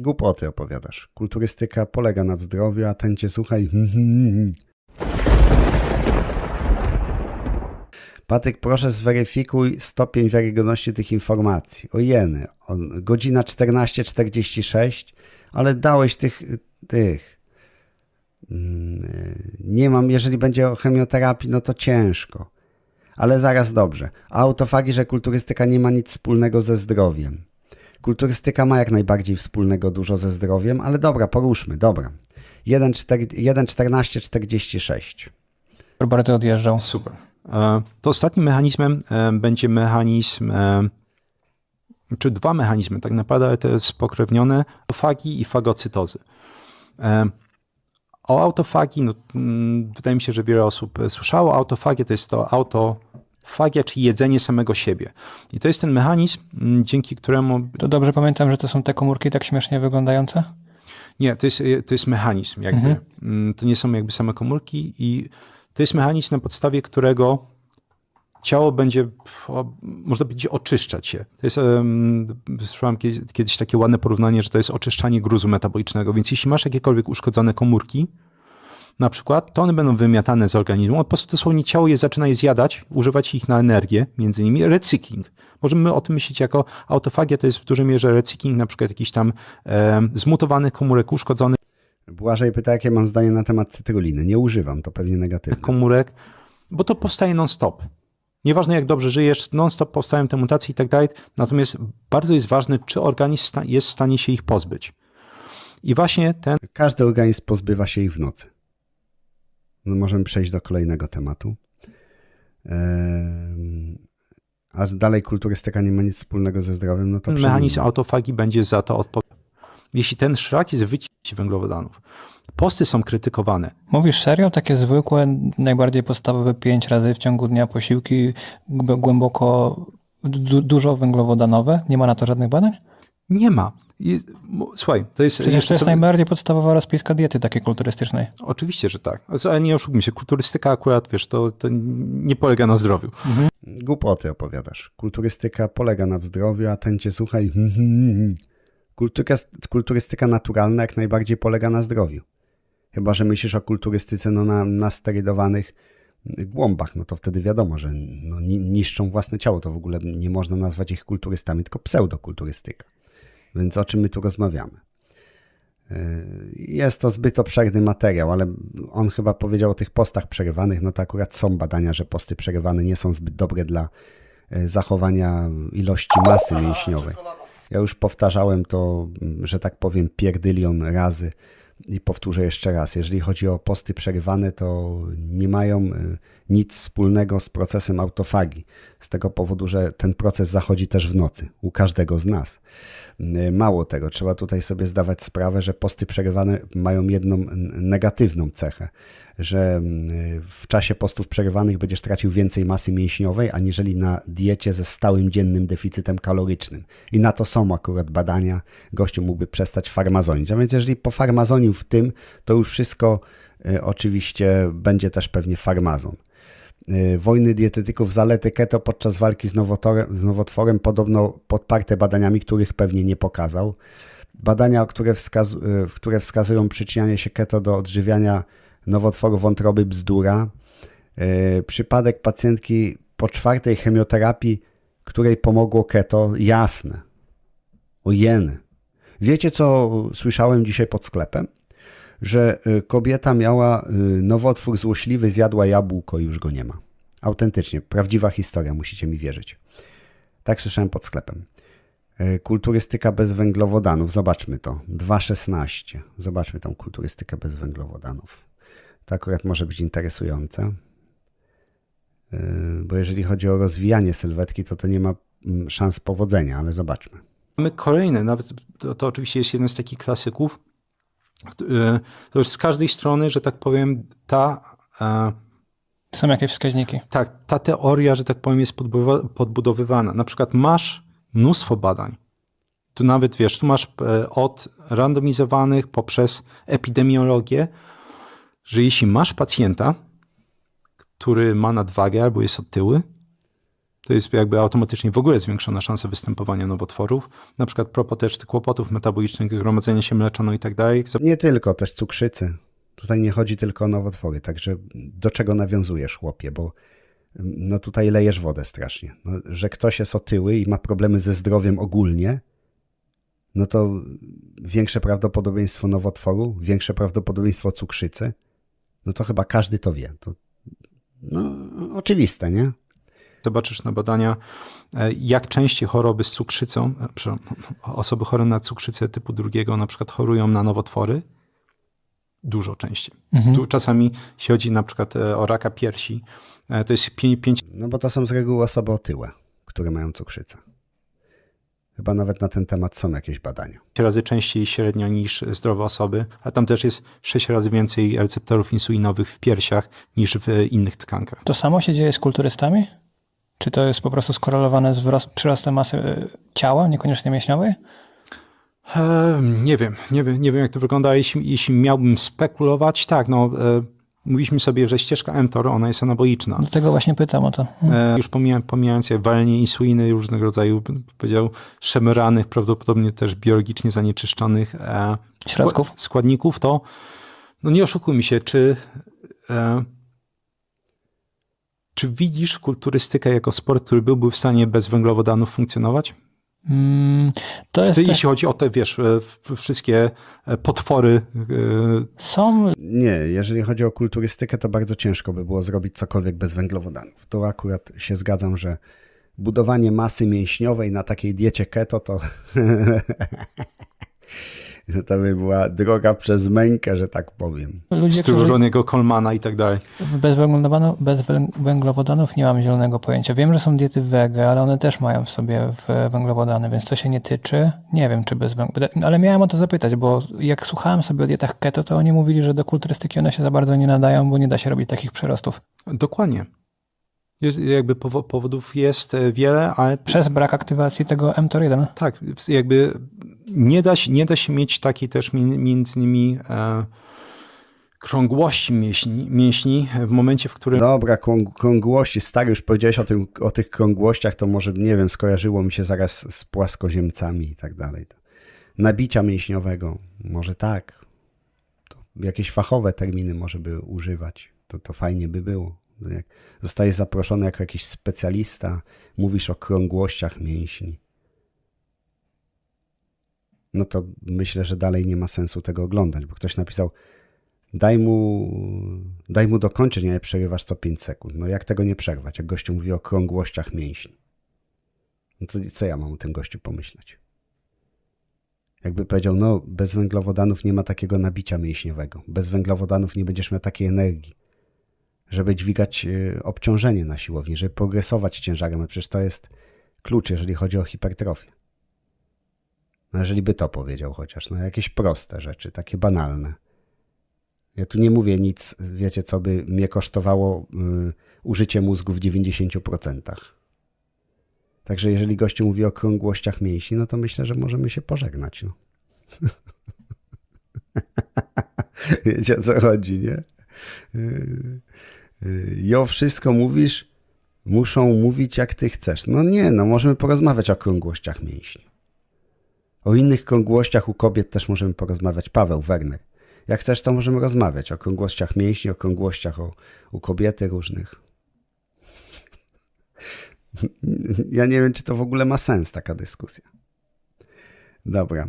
Głupoty opowiadasz. Kulturystyka polega na zdrowiu, a ten cię słuchaj. Patyk, proszę zweryfikuj stopień wiarygodności tych informacji. O jeny, o, godzina 14.46, ale dałeś tych, tych. Mm, Nie mam, jeżeli będzie o chemioterapii, no to ciężko. Ale zaraz dobrze. Autofagi, że kulturystyka nie ma nic wspólnego ze zdrowiem. Kulturystyka ma jak najbardziej wspólnego dużo ze zdrowiem, ale dobra, poruszmy, dobra. 1.14.46. Bardzo odjeżdżał. Super. E, To ostatnim mechanizmem e, będzie mechanizm, e, czy dwa mechanizmy tak naprawdę, ale to jest pokrewnione, autofagi i fagocytozy. O autofagii, no, mm, wydaje mi się, że wiele osób słyszało. Autofagia to jest to autofagia, czyli jedzenie samego siebie. I to jest ten mechanizm, mm, dzięki któremu To dobrze pamiętam, że to są te komórki tak śmiesznie wyglądające? Nie, to jest, to jest mechanizm jakby. Mhm. Mm, To nie są jakby same komórki i to jest mechanizm, na podstawie którego ciało będzie, można powiedzieć, oczyszczać się. To jest, um, słyszałem kiedyś, kiedyś takie ładne porównanie, że to jest oczyszczanie gruzu metabolicznego, więc jeśli masz jakiekolwiek uszkodzone komórki, na przykład, to one będą wymiatane z organizmu, a po prostu dosłownie ciało je zaczyna je zjadać, używać ich na energię, między innymi recykling. Możemy o tym myśleć jako autofagia, to jest w dużej mierze recykling na przykład jakichś tam em, zmutowanych komórek, uszkodzonych Błażej pyta, jakie mam zdanie na temat cytruliny. Nie używam, to pewnie negatywne. komórek, bo to powstaje non-stop. Nieważne jak dobrze żyjesz, non-stop powstają te mutacje i tak dalej, natomiast bardzo jest ważne, czy organizm jest w stanie się ich pozbyć. I właśnie ten Każdy organizm pozbywa się ich w nocy. No, możemy przejść do kolejnego tematu. A dalej kulturystyka nie ma nic wspólnego ze zdrowiem, no to mechanizm autofagi będzie za to odpowiedzialny. Jeśli ten szlak jest wyciągnięcie węglowodanów. Posty są krytykowane. Mówisz serio? Takie zwykłe, najbardziej podstawowe pięć razy w ciągu dnia posiłki, gł- głęboko, du- dużo węglowodanowe? Nie ma na to żadnych badań? Nie ma. Jest, słuchaj, to jest Przecież to jeszcze jest sobie- najbardziej podstawowa rozpiska diety takiej kulturystycznej. Oczywiście, że tak. Ale nie oszukujmy się, kulturystyka akurat, wiesz, to, to nie polega na zdrowiu. Głupoty opowiadasz. Kulturystyka polega na zdrowiu, a ten cię słuchaj. Kulturyka, kulturystyka naturalna jak najbardziej polega na zdrowiu. Chyba, że myślisz o kulturystyce no, na, na sterydowanych głąbach, no to wtedy wiadomo, że no, ni- niszczą własne ciało. To w ogóle nie można nazwać ich kulturystami, tylko pseudokulturystyka. Więc o czym my tu rozmawiamy? Jest to zbyt obszerny materiał, ale on chyba powiedział o tych postach przerywanych. No to akurat są badania, że posty przerywane nie są zbyt dobre dla e, zachowania ilości masy mięśniowej. Ja już powtarzałem to, że tak powiem, pierdylion razy i powtórzę jeszcze raz. Jeżeli chodzi o posty przerywane, to nie mają e, nic wspólnego z procesem autofagii. Z tego powodu, że ten proces zachodzi też w nocy u każdego z nas. E, Mało tego, trzeba tutaj sobie zdawać sprawę, że posty przerywane mają jedną negatywną cechę, że mm, w czasie postów przerywanych będziesz tracił więcej masy mięśniowej, aniżeli na diecie ze stałym dziennym deficytem kalorycznym. I na to są akurat badania. Gościu mógłby przestać farmazonić. A więc jeżeli pofarmazonił w tym, to już wszystko e, oczywiście będzie też pewnie farmazon. E, Wojny dietetyków, zalety keto podczas walki z, z nowotworem podobno podparte badaniami, których pewnie nie pokazał. Badania, które, wskaz, e, które wskazują przyczynianie się keto do odżywiania nowotworu wątroby bzdura. E, Przypadek pacjentki po czwartej chemioterapii, której pomogło keto, jasne. O jeny. Wiecie, co słyszałem dzisiaj pod sklepem? Że y, kobieta miała y, nowotwór złośliwy, zjadła jabłko i już go nie ma. Autentycznie, prawdziwa historia, musicie mi wierzyć. Tak słyszałem pod sklepem. Y, Kulturystyka bez węglowodanów, zobaczmy to. 2,16. Zobaczmy tą kulturystykę bez węglowodanów. To akurat może być interesujące. Bo jeżeli chodzi o rozwijanie sylwetki, to to nie ma mm, szans powodzenia, ale zobaczmy. Mamy kolejne, nawet to, to oczywiście jest jeden z takich klasyków. E, To już z każdej strony, że tak powiem, ta, e, Są jakieś wskaźniki. tak, ta teoria, że tak powiem, jest podbudowywana. Na przykład masz mnóstwo badań. Tu nawet wiesz, tu masz e, od randomizowanych poprzez epidemiologię, że jeśli masz pacjenta, który ma nadwagę albo jest otyły, To jest jakby automatycznie w ogóle zwiększona szansa występowania nowotworów. Na przykład propos też tych kłopotów metabolicznych, gromadzenia się mleczano i tak dalej. Nie tylko, też cukrzycy. Tutaj nie chodzi tylko o nowotwory, także do czego nawiązujesz, chłopie, bo no tutaj lejesz wodę strasznie. No, że ktoś jest otyły i ma problemy ze zdrowiem ogólnie, no to większe prawdopodobieństwo nowotworu, większe prawdopodobieństwo cukrzycy, no to chyba każdy to wie. To, no, oczywiste, nie? Zobaczysz na badania, e, jak częściej choroby z cukrzycą, e, przepraszam, osoby chore na cukrzycę typu drugiego na przykład chorują na nowotwory, dużo częściej. Mhm. Tu czasami się chodzi na przykład e, o raka piersi, to jest 5, No bo to są z reguły osoby otyłe, które mają cukrzycę. Chyba nawet na ten temat są jakieś badania. razy częściej średnio niż zdrowe osoby, a tam też jest 6 razy więcej receptorów insulinowych w piersiach niż w innych tkankach. To samo się dzieje z kulturystami? Czy to jest po prostu skorelowane z przyrostem masy y, ciała, niekoniecznie mięśniowej? Ehm, nie wiem, nie wiem, nie wiem jak to wygląda. Jeśli, jeśli miałbym spekulować, tak, no e, mówiliśmy sobie, że ścieżka mTOR, ona jest anaboliczna. Do tego właśnie pytam o to. E, już pomijając, pomijając walenie insuliny różnego rodzaju, bym powiedział, szemranych, prawdopodobnie też biologicznie zanieczyszczonych e, Środków? skła- składników, to no nie oszukujmy się, czy, e, czy widzisz kulturystykę jako sport, który byłby w stanie bez węglowodanów funkcjonować? Mm, to jest Ty, te, jeśli chodzi o te, wiesz, e, wszystkie e, potwory, e, są Nie, jeżeli chodzi o kulturystykę, to bardzo ciężko by było zrobić cokolwiek bez węglowodanów. To akurat się zgadzam, że budowanie masy mięśniowej na takiej diecie keto to, to by była droga przez mękę, że tak powiem. w ludzie, stylu którzy Roniego Colmana i tak dalej. bez węglowodanów, bez węg- węglowodanów nie mam zielonego pojęcia. Wiem, że są diety wege, ale one też mają w sobie węglowodany, więc to się nie tyczy. Nie wiem, czy bez węglowodanów. Ale miałem o to zapytać, bo jak słuchałem sobie o dietach keto, to oni mówili, że do kulturystyki one się za bardzo nie nadają, bo nie da się robić takich przyrostów. Dokładnie. Jest, jakby powo- powodów jest e, wiele, ale Przez brak aktywacji tego mTOR1. tak, jakby nie da się, nie da się mieć takiej też mi- między innymi e, krągłości mięśni, mięśni w momencie, w którym Dobra, krąg- krągłości, stary, już powiedziałeś o, tym, o tych krągłościach, to może, nie wiem, skojarzyło mi się zaraz z płaskoziemcami i tak dalej. Nabicia mięśniowego, może tak. To jakieś fachowe terminy może by używać, to, to fajnie by było. No Jak zostajesz zaproszony jako jakiś specjalista, mówisz o krągłościach mięśni. No to myślę, że dalej nie ma sensu tego oglądać, bo ktoś napisał, daj mu, daj mu dokończyć, nie przerywasz co 5 sekund. No jak tego nie przerwać, jak gościu mówi o krągłościach mięśni? No to co ja mam o tym gościu pomyśleć? Jakby powiedział, no bez węglowodanów nie ma takiego nabicia mięśniowego. Bez węglowodanów nie będziesz miał takiej energii, żeby dźwigać y, obciążenie na siłowni, żeby progresować ciężarem. Przecież to jest klucz, jeżeli chodzi o hipertrofię. No jeżeli by to powiedział chociaż, no jakieś proste rzeczy, takie banalne. Ja tu nie mówię nic, wiecie, co by mnie kosztowało y, użycie mózgu w 90%. Także jeżeli gościu mówi o krągłościach mięśni, no to myślę, że możemy się pożegnać. No. Wiecie o co chodzi, nie? Y, Jo, wszystko mówisz, muszą mówić jak ty chcesz. No nie, no możemy porozmawiać o krągłościach mięśni. O innych krągłościach u kobiet też możemy porozmawiać. Paweł Werner. Jak chcesz, to możemy rozmawiać o krągłościach mięśni, o krągłościach o, u kobiety różnych. Ja nie wiem, czy to w ogóle ma sens, taka dyskusja. Dobra.